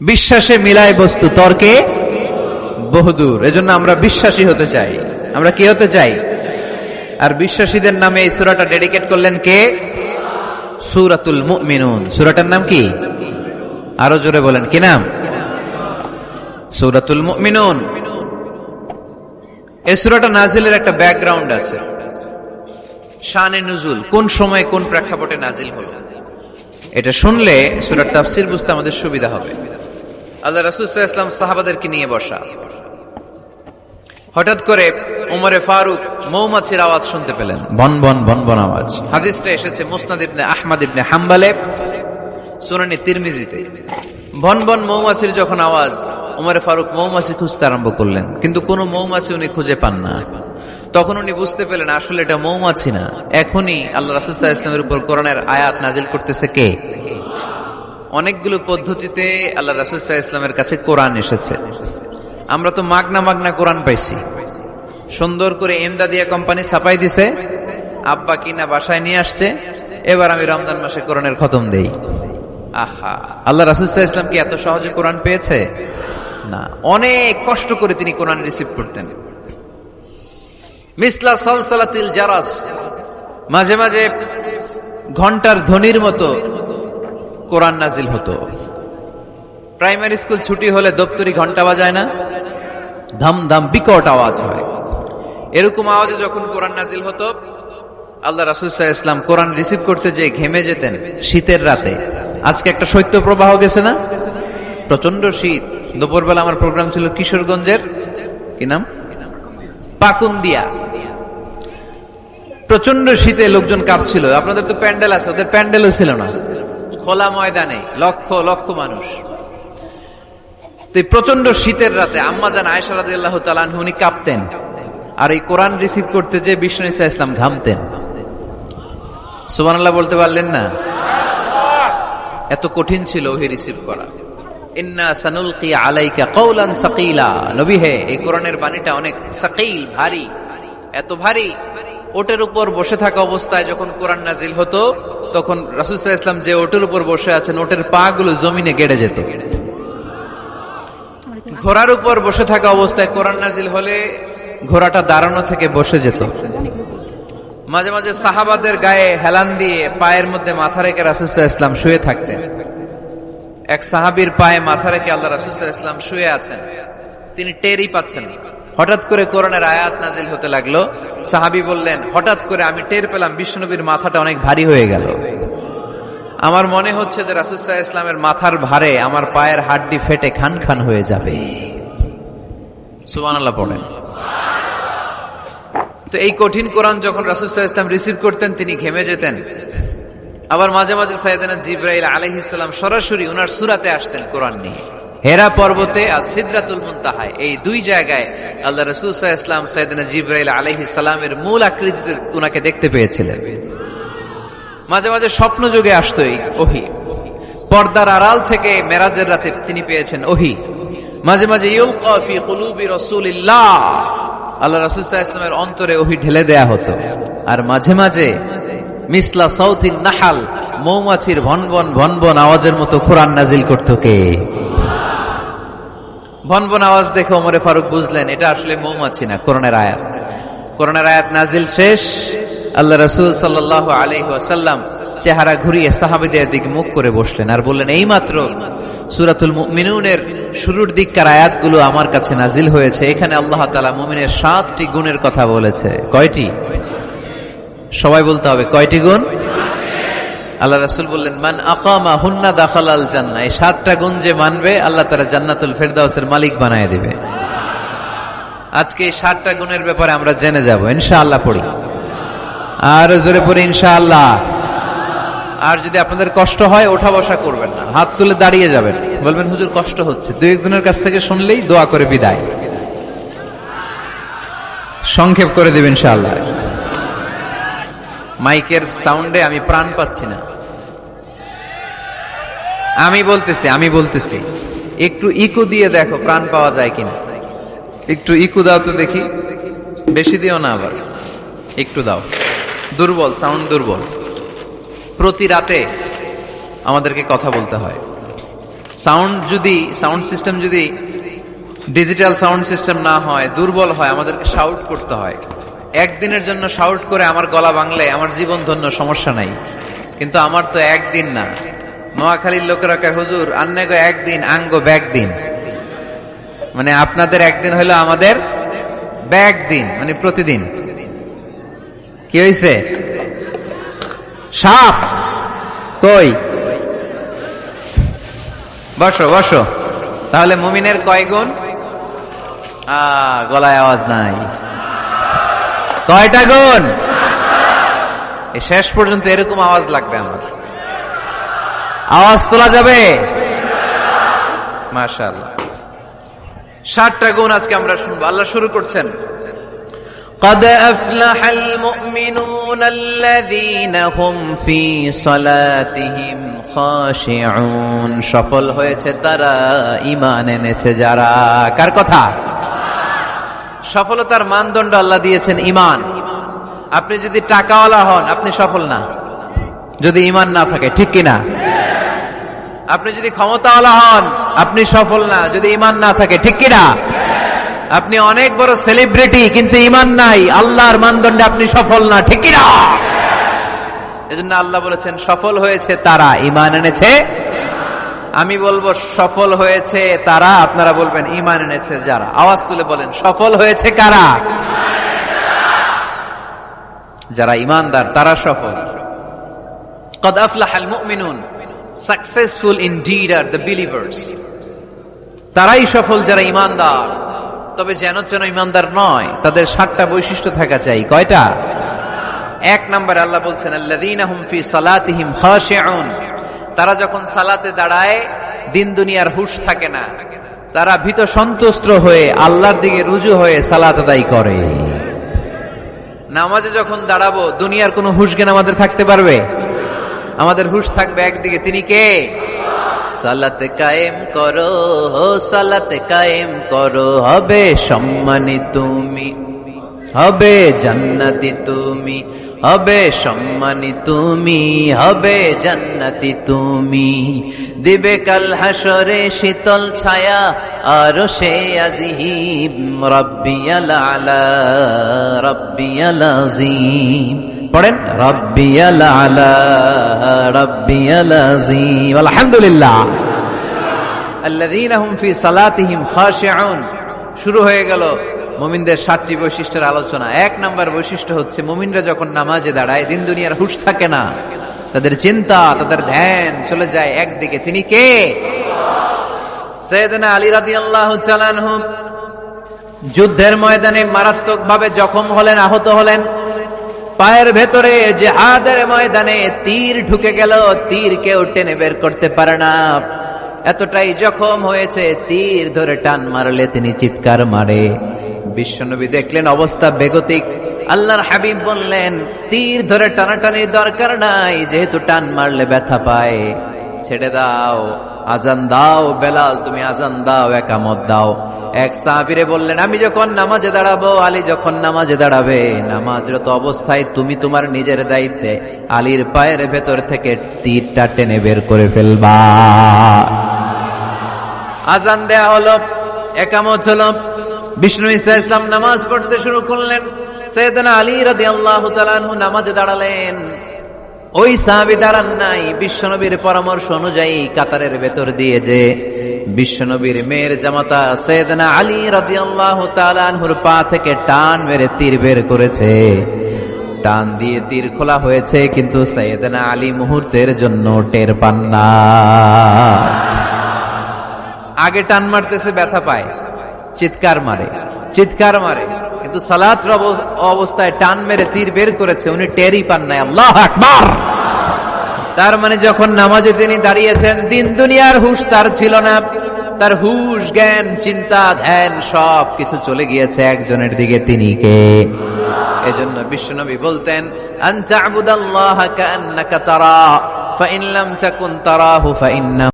বিশ্বাসে মিলায় বস্তু, তর্কে বহুদূর। এজন্য আমরা বিশ্বাসী হতে চাই। আমরা কি হতে চাই? আর বিশ্বাসীদের নামে এই সুরাটা ডেডিকেট করলেন কে? সুরাতুল মুমিনুন। সুরাটার নাম কি? আরও জোরে বলেন, কি নাম? সুরাতুল মুমিনুন। এই সুরাটা নাজিলের একটা ব্যাকগ্রাউন্ড আছে। শানে নুজুল, কোন সময় কোন প্রেক্ষাপটে নাজিল হলো? এটা শুনলে সুরার তাফসির বুঝতে আমাদের সুবিধা হবে। আল্লাহ রাসুল ইসলাম সাহাবাদেরকে নিয়ে বসা। হঠাৎ করে উমরে ফারুক মৌমাছির আওয়াজ শুনতে পেলেন। বন বন বন বন আওয়াজ। হাদিসটা এসেছে মুসনাদ ইবনে আহমদ ইবনে হাম্বালে সুনানি তিরমিজিতে। বন বন মৌমাছির যখন আওয়াজ উমরে ফারুক মৌমাছি খুঁজতে আরম্ভ করলেন। কিন্তু কোনো মৌমাছি উনি খুঁজে পান না। তখন উনি বুঝতে পেলেন আসলে এটা মৌমাছি না। এখনই আল্লাহ রাসুল্লাহ ইসলামের উপর কোরআনের আয়াত নাজিল করতেছে কে? অনেকগুলো পদ্ধতিতে আল্লাহ রাসুল্লাহ ইসলামের কাছে কোরআন এসেছে। আমরা তো মাগনা মাগনা কোরআন পাইছি। সুন্দর করে এমদাদিয়া কোম্পানি ছাপাই দিছে। আব্বা কিনা বাসায় নিয়ে আসছে। এবার আমি রমজান মাসে কোরআনের খতম দেই। আহা, আল্লাহ রাসুল্লাহ ইসলাম কি এত সহজে কোরআন পেয়েছে? না, অনেক কষ্ট করে তিনি কোরআন রিসিভ করতেন। মিসলা সালসালাতিল জারাস, মাঝে মাঝে ঘণ্টার ধ্বনির মতো কোরআন নাজিল হতো। প্রাইমারি স্কুল ছুটি হলে দপ্তরি ঘণ্টা বাজায় না? ধাম ধাম বিকট আওয়াজ হয়। এরকম আওয়াজে যখন কোরআন নাজিল হতো, আল্লাহ রাসুল ইসলাম কোরআন রিসিভ করতে যে ঘেমে যেতেন শীতের রাতে। আজকে একটা শৈত্য প্রবাহ গেছে না? প্রচণ্ড শীত। দুপুরবেলা আমার প্রোগ্রাম ছিল কিশোরগঞ্জের। কি নাম? পাকুন্দিয়া। প্রচণ্ড শীতে লোকজন কাঁপছিল। আপনাদের তো প্যান্ডেল আছে, ওদের প্যান্ডেলও ছিল না। খোলা ময়দানে, লক্ষ লক্ষ মানুষ। প্রচণ্ড শীতের রাতে আম্মা জান আয়সারাদ উনি কাঁপতেন। আর এই কোরআন রিসিভ করতে যে বিষ্ণু ইসা ইসলাম ঘামতেন। সুবানাল্লাহ বলতে পারলেন না? এত কঠিন ছিল ওহি রিসিভ করা। এই কোরআনের বাণীটা অনেক সাকিল, ভারী। এত ভারী। ওটের উপর বসে থাকা অবস্থায় যখন কোরআন নাজিল হতো, তখন রাসুসাহ ইসলাম যে ওটের উপর বসে আছেন, ওটের পা গুলো জমিনে গেড়ে যেত। ঘোড়ার উপর বসে থাকা অবস্থায় কোরআন নাজিল হলে ঘোড়াটা দাঁড়ানো থেকে বসে যেত। মাঝে মাঝে সাহাবাদের গায়ে হেলান দিয়ে পায়ের মধ্যে মাথা রেখে রাসুসাহ ইসলাম শুয়ে থাকতেন। এক সাহাবির পায়ে মাথা রেখে আল্লাহ রাসুসাহ ইসলাম শুয়ে আছেন। তিনি টেরই পাচ্ছেন। হঠাৎ করে কোরআনের আয়াত নাজিল হতে লাগল। সাহাবি বললেন, হঠাৎ করে আমি টের পেলাম বিষ্ণুনবীর মাথাটা অনেক ভারী হয়ে গেল। আমার মনে হচ্ছে যে রাসুসাহ ইসলামের মাথার ভারে আমার পায়ের হাড্ডি ফেটে খান খান হয়ে যাবে। তো এই কঠিন কোরআন যখন রাসুসাহ ইসলাম রিসিভ করতেন, তিনি ঘেমে যেতেন। আবার মাঝে মাঝে সাইদানা জিব্রাইল আলহিসাম সরাসরি ওনার সুরাতে আসতেন কোরআন নিয়ে। হেরা পর্বতে আর সিদ্রাতুল মুনতাহায়, এই দুই জায়গায় আল্লাহ রসুল ইসলাম সাইদানা জিব্রাইল মূল আকৃতিতে ওনাকে দেখতে পেয়েছিলেন। মাঝে মাঝে স্বপ্ন যুগে আসতো এই ওহি। পর্দার আড়াল থেকে মেরাজের রাতে তিনি পেয়েছেন ওহি। মাঝে মাঝে আল্লাহ রসুল্লাহ ইসলামের অন্তরে ওহি ঢেলে দেয়া হতো। আর মাঝে মাঝে মিসলা সৌথিন নাহাল, মৌমাছির ভনবন ভনবন আওয়াজের মতো কোরআন নাজিল করতো কে? ভনবন আওয়াজ দেখে ওমরে ফারুক বুঝলেন, এটা আসলে মৌমাছি না, কোরআনের আয়াত। করোনার আয়াত নাজিল শেষ। আল্লাহ রসুল সাল্লাহ আলহি আসাল্লাম চেহারা ঘুরিয়ে সাহাবিদের দিকে মুখ করে বসলেন আর বললেন এই মাত্র সুরাতুল মিনুনের শুরুর দিককার আয়াতগুলো আমার কাছে নাজিল হয়েছে। এখানে আল্লাহ তালা মুমিনের সাতটি গুণের কথা বলেছে। কয়টি? সবাই বলতে হবে, কয়টি গুণ? আল্লাহ রাসুল বললেন, মান আকামা হুন্না দাখাল আল জান্না এই সাতটা গুণ যে মানবে, আল্লাহ তারা জান্নাতুল ফেরদাউসের মালিক বানায় দিবে। আজকে এই সাতটা গুণের ব্যাপারে আমরা জেনে যাব, ইনশাআল্লাহ পড়ি। আর জোরে পড়ি, ইনশাআল্লাহ। আর যদি আপনাদের কষ্ট হয়, ওঠা বসা করবেন না। হাত তুলে দাঁড়িয়ে যাবেন। বলবেন, হুজুর, কষ্ট হচ্ছে। দুই একজনের কাছ থেকে শুনলেই দোয়া করে বিদায়। সংক্ষেপ করে দেবেন ইনশাআল্লাহ। মাইকের সাউন্ডে আমি প্রাণ পাচ্ছি না। আমি বলতেছি আমি বলতেছি, একটু ইকো দিয়ে দেখো প্রাণ পাওয়া যায় কিনা। একটু ইকো দাও তো দেখি। বেশি দিও না আবার। একটু দাও। দুর্বল, সাউন্ড দুর্বল। প্রতি রাতে আমাদেরকে কথা বলতে হয়। সাউন্ড যদি, সাউন্ড সিস্টেম যদি ডিজিটাল সাউন্ড সিস্টেম না হয়, দুর্বল হয়, আমাদেরকে শাউট করতে হয়। একদিনের জন্য শাউট করে আমার গলা ভাঙলে আমার জীবন ধন্য, সমস্যা নাই। কিন্তু আমার তো একদিন না। নোয়াখালীর লোকেরা কয়, হুজুর, আন্নে গো একদিন, আঙ্গ ব্যাগ দিন। মানে আপনাদের একদিন হলো আমাদের ব্যাগ দিন মানে প্রতিদিন। কি হয়েছে সাপ! কই? বসো বসো। তাহলে মুমিনের কয় গুণ? গলায় আওয়াজ নাই। কয়টা গুণ এই শেষ পর্যন্ত এরকম আওয়াজ লাগবে আমার আওয়াজ তোলা যাবে মাশাআল্লাহ ষাটটা গুণ আজকে আমরা শুনবো আল্লাহ শুরু করছেন قد أفلح المؤمنون الذين هم في صلاتهم خاشعون সফল হয়েছে তারা ঈমান এনেছে যারা কার কথা সফলতার মানদণ্ড আল্লাহ দিয়েছেন ঈমান। আপনি যদি টাকাওয়ালা হন, আপনি সফল না। যদি ঈমান না থাকে, ঠিক কি না আপনি যদি ক্ষমতাওয়ালা হন, আপনি সফল না। যদি ঈমান না থাকে, ঠিক কিনা? আপনি অনেক বড় সেলিব্রিটি, কিন্তু ইমান নাই। আল্লাহর মানদণ্ডে আপনি সফল না, ঠিক না এজন্য আল্লাহ বলেছেন, সফল হয়েছে তারা। ইমান এনেছে আমি বলব, সফল হয়েছে তারা। আপনারা বলবেন ইমান এনেছে যারা। আওয়াজ তুলে বলেন, সফল হয়েছে কারা? যারা ইমানদার তারা সফল। Successful are the believers. তারাই সফল যারা ইমানদার তবে যেন যেন ইমানদার নয়, তাদের সাতটা বৈশিষ্ট্য থাকা চাই। কয়টা? এক নম্বর আল্লাহ বলছেন আল্লাহ তারা যখন সালাতে দাঁড়ায়, দিন দুনিয়ার হুশ থাকে না। তারা ভীত সন্তুষ্ট হয়ে আল্লাহর দিকে রুজু হয়ে সালাত আদায় করে। নামাজে যখন দাঁড়াবো, দুনিয়ার কোনো হুশ জ্ঞান আমাদের থাকতে পারবে? আমাদের হুশ থাকবে একদিকে, তিনি কে? সালাত কায়েম করো হো সালাত কায়েম করো, হবে সম্মানী তুমি, হবে জান্নাতি তুমি। হবে সম্মানী তুমি, হবে জান্নাতি তুমি। দিবে কাল হাসরে শীতল ছায়া, আর সে আজিম, রব্বিয়াল আলা, রব্বিয়াল আজিম। পড়েন, রব্বিয়াল আলা, রব্বিয়াল আজিম। আলহামদুলিল্লাহ। আল্লাযীনা হুম ফি সালাতিহিম খাশিউন। শুরু হয়ে গেল। মুমিনদের সাতটি বৈশিষ্ট্যের আলোচনা। এক নাম্বার বৈশিষ্ট্য হচ্ছে, মুমিনরা যখন নামাজে দাঁড়ায়, দিন দুনিয়ার হুশ থাকে না। তাদের চিন্তা, তাদের ধ্যান চলে যায় একদিকে। তিনি কে? সৈয়দনা আলী তাআলা যুদ্ধের ময়দানে মারাত্মকভাবে জখম হলেন, আহত হলেন। পায়ের ভেতরে যে জেহাদের ময়দানে তীর ঢুকে গেল, তীর কেউ টেনে বের করতে পারে না। এতটাই জখম হয়েছে, তীর ধরে টান মারলে তিনি চিৎকার মারে। বিশ্বনবী দেখলেন অবস্থা বেগতিক। আল্লাহর হাবিব বললেন, তীর ধরে টানাটানির দরকার নাই, যেহেতু টান মারলে ব্যথা পায়। ছেড়ে দাও, আজান দাও, বেলাল, তুমি আজান দাও, একামত দাও। এক সাহাবিরে বললেন, আমি যখন নামাজে দাঁড়াবো, আলী যখন নামাজে দাঁড়াবে, নামাজরত অবস্থায় তুমি তোমার নিজের দায়িত্বে আলীর পায়ের ভেতর থেকে তীরটা টেনে বের করে ফেলবা। আজান দেয়া হলো, একামত হলো বিষ্ণু ইসা ইসলাম নামাজ পড়তে শুরু করলেন। সৈয়দনা আলী রাদি আল্লাহ নামাজে দাঁড়ালেন। ওই সাহাবি দাঁড়ান নাই, বিশ্বনবীর পরামর্শ অনুযায়ী কাতারের ভেতর দিয়ে যে বিশ্বনবীর মেয়ের জামাতা সৈয়দনা আলী রাদি আল্লাহ তালানহুর পা থেকে টান মেরে তীর বের করেছে। টান দিয়ে তীর খোলা হয়েছে, কিন্তু সৈয়দনা আলী মুহূর্তের জন্য টের পান না। আগে টান মারতেছে, ব্যথা পায়। চিৎকার মারে চিৎকার মারে। কিন্তু সালাত অবস্থায় টান মেরে তীর বের করেছে, উনি টেরই পান নাই। আল্লাহ তার মানে যখন নামাজে তিনি দাঁড়িয়েছেন, দিন দুনিয়ার হুশ তার ছিল না। তার হুশ, জ্ঞান, চিন্তা, ধ্যান সব কিছু চলে গিয়েছে একজনের দিকে তিনি কে। এজন্য বিশ্বনবী বলতেন, আন তা'বুদাল্লাহা কাআন্নাকা তারা ফাইন লাম তাকুন তারাহু ফাইন্না